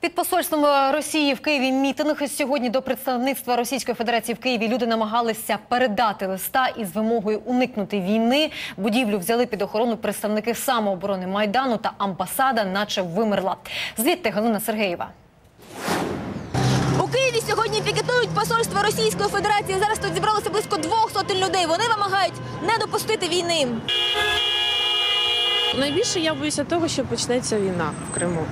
Під посольством Росії в Києві мітинг сьогодні до представництва Російської Федерації в Києві люди намагалися передати листа із вимогою уникнути війни. Будівлю взяли під охорону представники самооборони майдану та амбасада, наче вимерла. Звідти Галина Сергеєва. У Києві сьогодні пікетують посольство Російської Федерації. Зараз тут зібралося близько двох сотень людей. Вони вимагають не допустити війни. Найбільше я боюся того, що почнеться війна в Криму.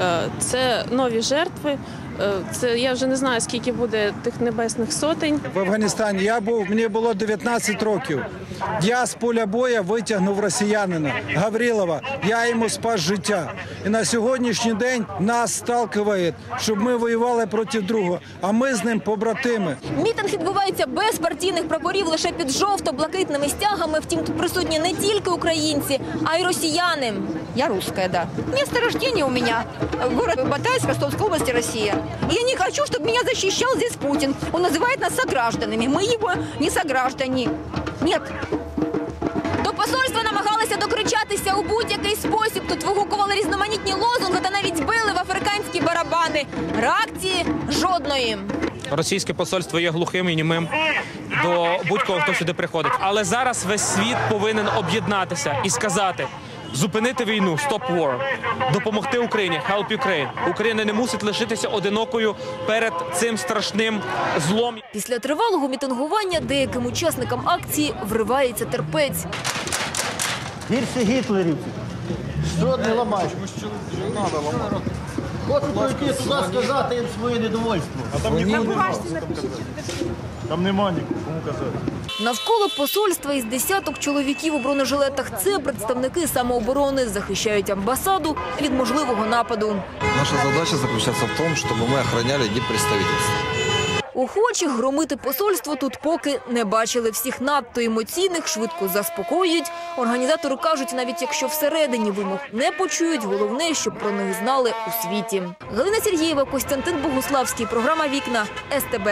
Е, Це нові жертви. Е, Це я вже не знаю, скільки буде тих небесних сотень. В Афганістані я був, мені було 19 років. Я з поля боя витягнув росіянина Гаврилова. Я йому спас життя. І на сьогоднішній день нас сталкиває, щоб ми воювали проти другого, а ми з ним побратими. Мітинг відбувається без партійних прапорів, лише під жовто-блакитними стягами. Втім, тут присутні не тільки українці, а й росіяни. Я русская, да. Место рождения у меня город Батайск, Ростовской области, Россия. И я не хочу, чтобы меня защищал здесь Путин. Он называет нас согражданами. Мы его не сограждане. Нет. До посольства намагалися докричатися у будь-який спосіб. Тут вигукували різноманітні лозунги та навіть били в африканські барабани. Реакції жодної. Російське посольство є глухим і німим до будь-кого, хто сюди приходить. Але зараз весь світ повинен об'єднатися і сказати. Зупинити війну, stop war, допомогти Україні, help Ukraine. Україна не мусить лишитися одинокою перед цим страшним злом. Після тривалого мітингування деяким учасникам акції вривається терпець. Гірше гітлерівці. Що не ламаєш? Хочу пройти туди сказати їм своє недовольство. А там Там нема нікого, кому казати. Навколо посольства із десяток чоловіків у бронежилетах це представники самооборони захищають амбасаду від можливого нападу. Наша задача заключається в тому, чтобы ми охраняли диппредставительство. Охочих громити посольство тут поки не бачили. Всіх надто емоційних швидко заспокоюють. Організатори кажуть, навіть якщо всередині вимог не почують, головне, щоб про них знали у світі. Галина Сергієва, Костянтин Богуславський, програма Вікна СТБ.